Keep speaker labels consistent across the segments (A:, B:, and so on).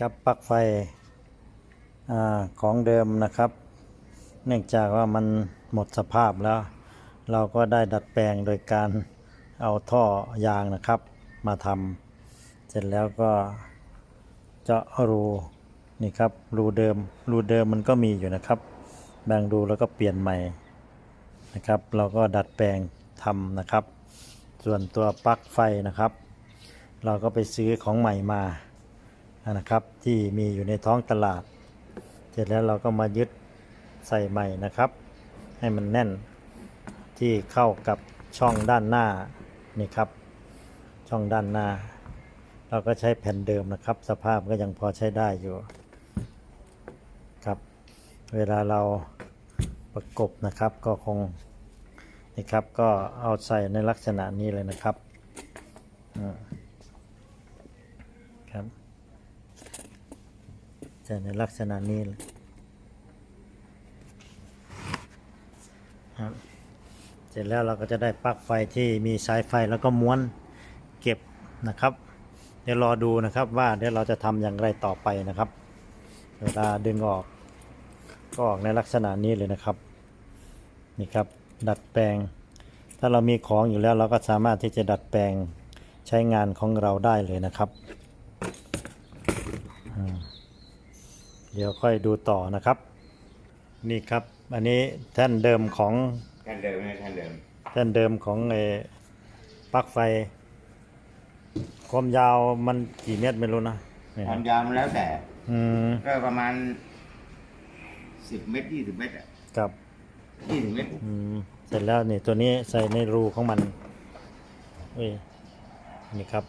A: กับปลั๊กไฟอของเดิมนะครับ เนื่องจากว่ามันหมดสภาพแล้ว เราก็ได้ดัดแปลงโดยการเอาท่อยางนะครับ มาทำเสร็จแล้วก็เจาะรูนี่ครับรูเดิมรูเดิมมันก็มีอยู่นะครับแบ่งรูแล้วก็เปลี่ยนใหม่นะครับ เราก็ดัดแปลงทำนะครับ ส่วนตัวปลั๊กไฟนะครับ เราก็ไปซื้อของใหม่มา นะครับที่มีอยู่ในท้องตลาด เสร็จแล้วเราก็มายึดใส่ใหม่นะครับ ให้มันแน่นที่เข้ากับช่องด้านหน้านี่ครับ ช่องด้านหน้า เราก็ใช้แผ่นเดิมนะครับ สภาพก็ยังพอใช้ได้อยู่ครับ เวลาเราประกบนะครับก็คงนี่ครับก็เอาใส่ในลักษณะนี้เลยนะครับอืมครับ ใส่ในลักษณะนี้เลยครับเสร็จแล้วเราก็จะได้ปลั๊กไฟที่มีสายไฟแล้วก็ม้วนเก็บนะครับ เดี๋ยวรอดูนะครับว่าเดี๋ยวเราจะทำอย่างไรต่อไปนะครับ เวลาดึงออกก็ออกในลักษณะนี้เลยนะครับนี่ครับดัดแปลง ถ้าเรามีของอยู่แล้วเราก็สามารถที่จะดัดแปลงใช้งานของเราได้เลยนะครับอืม เดี๋ยวค่อยดูต่อนะครับ นี่ครับ อันนี้แท่นเดิมของ
B: แท่นเดิมนะแท่นเดิม
A: แท่นเดิมของไอ้ปลั๊กไฟ ความยาวมันกี่เมตรไม่รู้นะนี่
B: ค
A: ครั
B: วา
A: บ
B: มยาวมันแล้วแต่
A: อืม
B: ก็ประมาณสิบเมตรยี่สิบเมตรอะ
A: กับ
B: ยี่สิบเมตร
A: อืมเสร็จแล้วนี่ตัวนี้ใส่ในรูของมันเว้ยนี่ครับ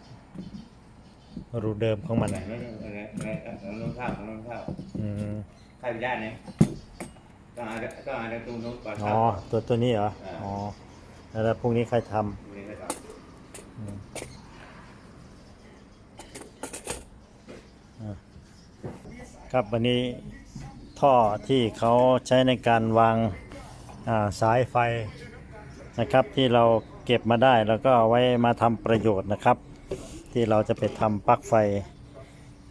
A: รูเดิมของมัน
B: ไหนไม่ไม่ไม่ไม่ไม่น้องข้าวน้องข้าว
A: อืม
B: ใครได้เนี่ยต้องเอาต้องเอาตรงนู้นก่อน
A: อ๋อตัวตัวนี้เหรอ
B: อ่า
A: อ๋อ แล้วพรุ่งนี้ใครท
B: นี่ก็ต้องำ
A: อืมอะครับวันนี้ท่อที่เขาใช้ในการวางอ่าสายไฟนะครับ ที่เราเก็บมาได้แล้วก็เอาไว้มาทำประโยชน์นะครับ ที่เราจะไปทำปลั๊กไฟ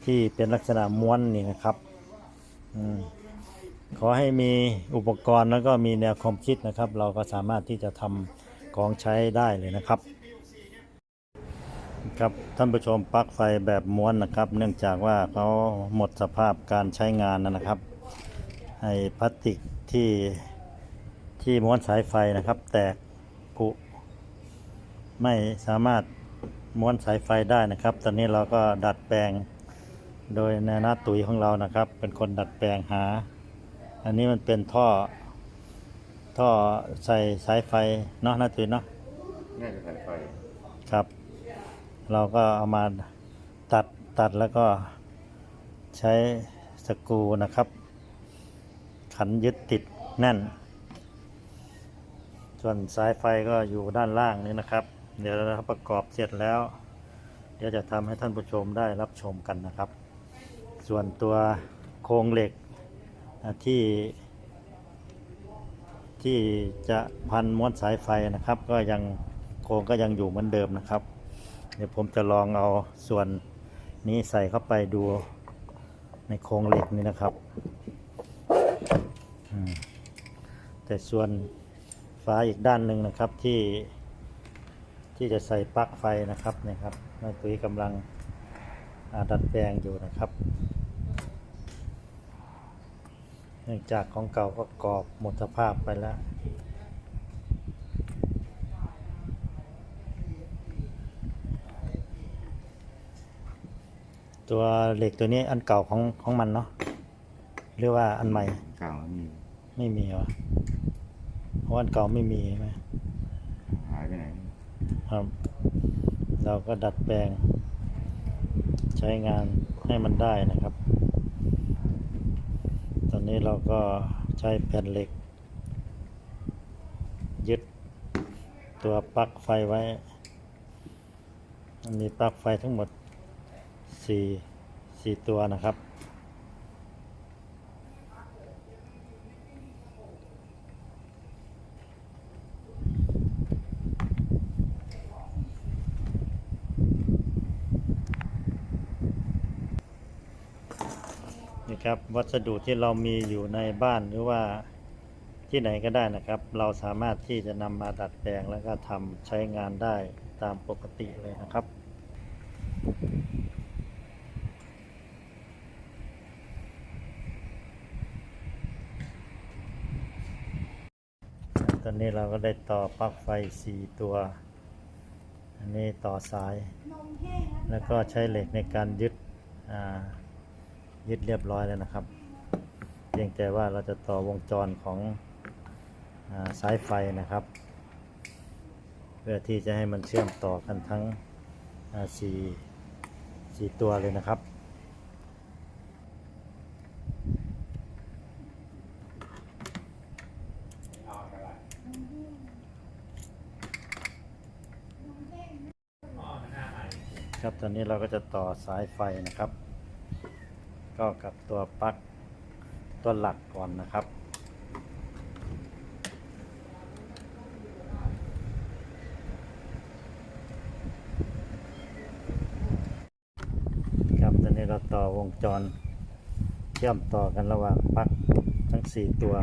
A: ที่เป็นลักษณะม้วนนี่นะครับอม ขอให้มีอุปกรณ์แล้วก็มีแนวความคิดนะครับ เราก็สามารถที่จะทำของใช้ได้เลยนะครับ ครับท่านผู้ชมปลั๊กไฟแบบม้วนนะครับ เนื่องจากว่าเขาหมดสภาพการใช้งานนะครับไอ้พลาสติกที่ที่ม้วนสายไฟนะครับ แตกผุไม่สามารถม้วนสายไฟได้นะครับ ตอนนี้เราก็ดัดแปลง โดยนานาตุ๋ยของเรานะครับ เป็นคนดัดแปลงหา อันนี้มันเป็นท่อ ท่อใส่สายไฟเนาะนาตุ๋ยเนาะ
B: น่าจะใส่ไฟ
A: ครับ เราก็เอามาตัดตัดแล้วก็ใช้สกรูนะครับ ขันยึดติดแน่น ส่วนสายไฟก็อยู่ด้านล่างนี้นะครับ เดี๋ยวเราประกอบเสร็จแล้ว เดี๋ยวจะทำให้ท่านผู้ชมได้รับชมกันนะครับ ส่วนตัวโครงเหล็กที่ที่จะพันม้วนสายไฟนะครับ ก็ยังโครงก็ยังอยู่เหมือนเดิมนะครับ เดี๋ยวผมจะลองเอาส่วนนี้ใส่เข้าไปดูในโครงเหล็กนี้นะครับ แต่ส่วนฝาอีกด้านหนึ่งนะครับที่ที่จะใส่ปลั๊กไฟนะครับนี่ครับนายตุ้ยกำลังดัดแปลงอยู่นะครับ เนื่องจากของเก่าก็กรอบหมดสภาพไปแล้วตัวเหล็กตัวนี้อันเก่าของของมันเนาะหรือว่าอันใหม่
B: เก่ามี
A: ไม่มีวะเพราะอันเก่าไม่มีใช่ไหม
B: หายไปไหน
A: ครับ เราก็ดัดแปลง ใช้งานให้มันได้นะครับตอ นี้เราก็ใช้แผ่นเหล็ก ยึดตัวปลั๊กไฟไว้มันมีปลั๊กไฟทั้งหมดสี่สี่ตัวนะครับ นี่ครับ วัสดุที่เรามีอยู่ในบ้านหรือว่าที่ไหนก็ได้นะครับ เราสามารถที่จะนำมาดัดแปลงแล้วก็ทำใช้งานได้ตามปกติเลยนะครับตอนนี้เราก็ได้ต่อปลั๊กไฟ 4 ตัว อันนี้ต่อสาย แล้วก็ใช้เหล็กในการยึดอ่า ยึดเรียบร้อยแล้วนะครับเพียงแต่ว่าเราจะต่อวงจรของอสายไฟนะครับ เพื่อที่จะให้มันเชื่อมต่อกันทั้งสี่สี่ตัวเลยนะครับครับตอนนี้เราก็จะต่อสายไฟนะครับ ก็กับตัวปลั๊กตัวหลักก่อนนะครับ ครับตอนนี้เราต่อวงจรเชื่อมต่อกันระหว่างปลั๊กทั้ง 4 ตัว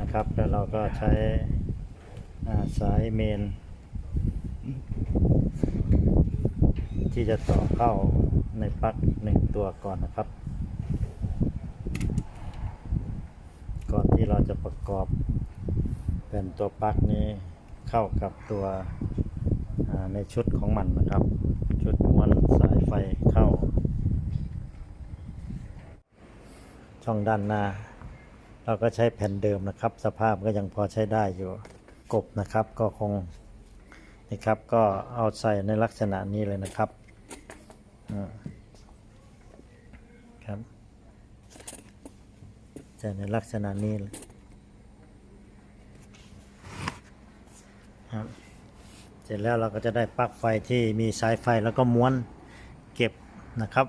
A: นะครับ แล้วเราก็ใช้สายเมน ที่จะต่อเข้า ในปลั๊กหนึ่งตัวก่อนนะครับ ก่อนที่เราจะประกอบเป็นตัวปลั๊กนี้เข้ากับตัวในชุดของมันนะครับ ชุดม้วนสายไฟเข้า ช่องด้านหน้า เราก็ใช้แผ่นเดิมนะครับ สภาพก็ยังพอใช้ได้อยู่กบนะครับก็คงนี่ครับก็เอาใส่ในลักษณะนี้เลยนะครับอ่าครับ ใส่ในลักษณะนี้ครับเสร็จแล้วเราก็จะได้ปลั๊กไฟที่มีสายไฟแล้วก็ม้วนเก็บนะครับ